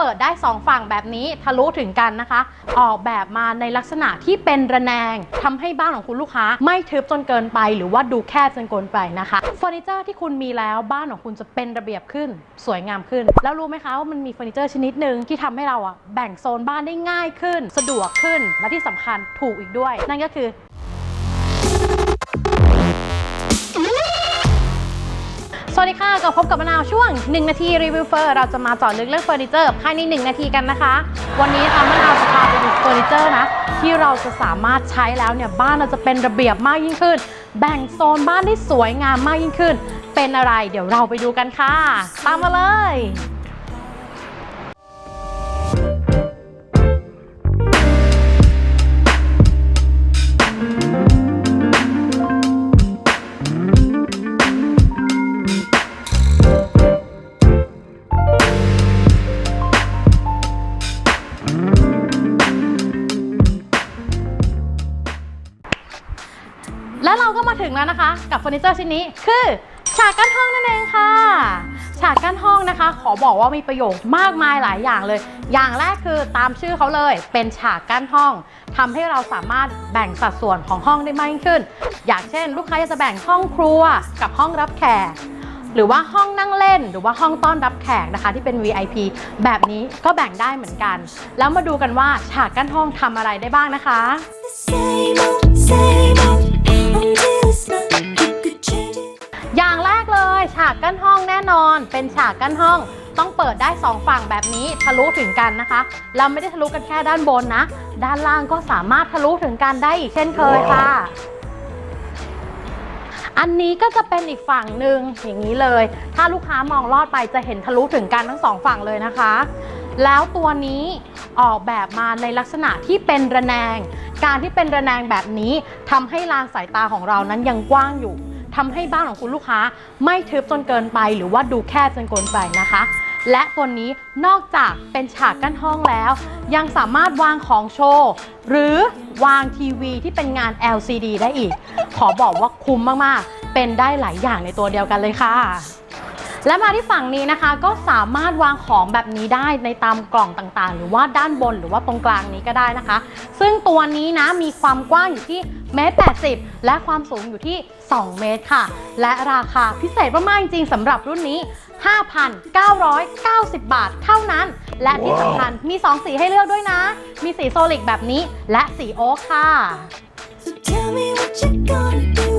เปิดได้2ฝั่งแบบนี้ทะลุถึงกันนะคะ ออกแบบมาในลักษณะที่เป็นระแนงทำให้บ้านของคุณลูกค้า ไม่ทึบจนเกินไป หรือว่าดูแคบจนเกินไปนะคะเฟอร์นิเจอร์ที่คุณมีแล้วบ้านของคุณจะเป็นระเบียบขึ้น สวยงามขึ้น แล้วรู้ไหมคะว่ามันมีเฟอร์นิเจอร์ชนิดหนึ่งที่ทำให้เราอะแบ่งโซนบ้านได้ง่ายขึ้น สะดวกขึ้นและที่สำคัญถูกอีกด้วย นั่นก็คือ วัสดีค่ะกับพบกับมะนาวช่วง 1 นาทีรีวิวเฟอร์ เราจะมาเจาะลึกเรื่องเฟอร์นิเจอร์ภายใน 1 นาทีกันนะคะ วันนี้นะคะมะนาวจะพาไปดูเฟอร์นิเจอร์นะ ที่เราจะสามารถใช้แล้วเนี่ยบ้านเราจะเป็นระเบียบมากยิ่งขึ้น แบ่งโซนบ้านได้สวยงามมากยิ่งขึ้น เป็นอะไรเดี๋ยวเราไปดูกันค่ะ ตามมาเลย ก็มาถึงแล้วนะคะ กับเฟอร์นิเจอร์ชิ้นนี้คือฉากกั้นห้องนั่นเองค่ะ ฉากกั้นห้องนะคะ ขอบอกว่ามีประโยชน์มากมายหลายอย่างเลย อย่างแรกคือตามชื่อเขาเลย เป็นฉากกั้นห้องทำให้เราสามารถแบ่งสัดส่วนของห้องได้มากยิ่งขึ้น อย่างเช่น ลูกค้าจะแบ่งห้องครัวกับห้องรับแขกหรือว่าห้องนั่งเล่นหรือว่าห้องต้อนรับแขกนะคะที่เป็น VIP แบบนี้ก็แบ่งได้เหมือนกัน แล้วมาดูกันว่าฉากกั้นห้องทำอะไรได้บ้างนะคะ น่นอนเป็นฉากกั้นห้อง ต้องเปิดได้ 2 ฝั่งแบบนี้ทะลุถึงกันนะคะ เราไม่ได้ทะลุกันแค่ด้านบนนะ ด้านล่างก็สามารถทะลุถึงกันได้อีกเช่นเคยค่ะ อันนี้ก็จะเป็นอีกฝั่งหนึ่งอย่างนี้เลย ถ้าลูกค้ามองลอดไปจะเห็นทะลุถึงกันทั้งสองฝั่งเลยนะคะ แล้วตัวนี้ออกแบบมาในลักษณะที่เป็นระแนง การที่เป็นระแนงแบบนี้ทำให้ลานสายตาของเรานั้นยังกว้างอยู่ ทำให้บ้านของคุณลูกค้า ไม่ทึบจนเกินไป หรือว่าดูแคบจนเกินไปนะคะ และตัวนี้นอกจากเป็นฉากกั้นห้องแล้ว ยังสามารถวางของโชว์ หรือวางทีวีที่เป็นงาน LCD ได้อีก ขอบอกว่าคุ้มมาก ๆ เป็นได้หลายอย่างในตัวเดียวกันเลยค่ะ และมาที่ฝั่งนี้นะคะก็สามารถวางของแบบนี้ได้ในตามกล่องต่างๆ หรือว่าด้านบนหรือว่าตรงกลางนี้ก็ได้นะคะ ซึ่งตัวนี้นะมีความกว้างอยู่ที่เมตร80และความสูงอยู่ที่ 2 เมตรค่ะ และราคาพิเศษมากๆจริงๆสำหรับรุ่นนี้ 5,990 บาทเท่านั้น และที่สำคัญมี 2 สีให้เลือกด้วยนะ มีสีโซลิกแบบนี้และสีโอ๊คค่ะ So tell me what you gonna do.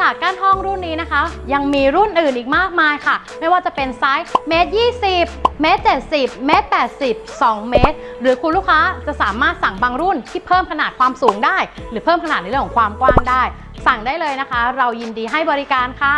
นอกจาสตร์ก้านห้องรุ่นนี้นะคะ ยังมีรุ่นอื่นอีกมากมายค่ะ ไม่ว่าจะเป็นไซส์เมตรยี่สิบเมตรเจ็ดสิบเมตรแปดสิบสองเมตร หรือคุณลูกค้าจะสามารถสั่งบางรุ่นที่เพิ่มขนาดความสูงได้ หรือเพิ่มขนาดในเรื่องของความกว้างได้ สั่งได้เลยนะคะ เรายินดีให้บริการค่ะ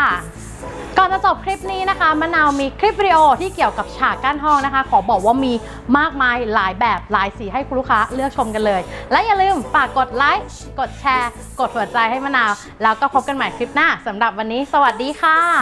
ก่อนจะจบคลิปนี้นะคะมะนาวมีคลิปวิดีโอที่เกี่ยวกับฉากกั้นห้องนะคะ ขอบอกว่ามีมากมายหลายแบบหลายสีให้คุณลูกค้าเลือกชมกันเลย และอย่าลืมฝากกดไลค์กดแชร์ กดหัวใจให้มะนาว แล้วก็พบกันใหม่คลิปหน้าสำหรับวันนี้ สวัสดีค่ะ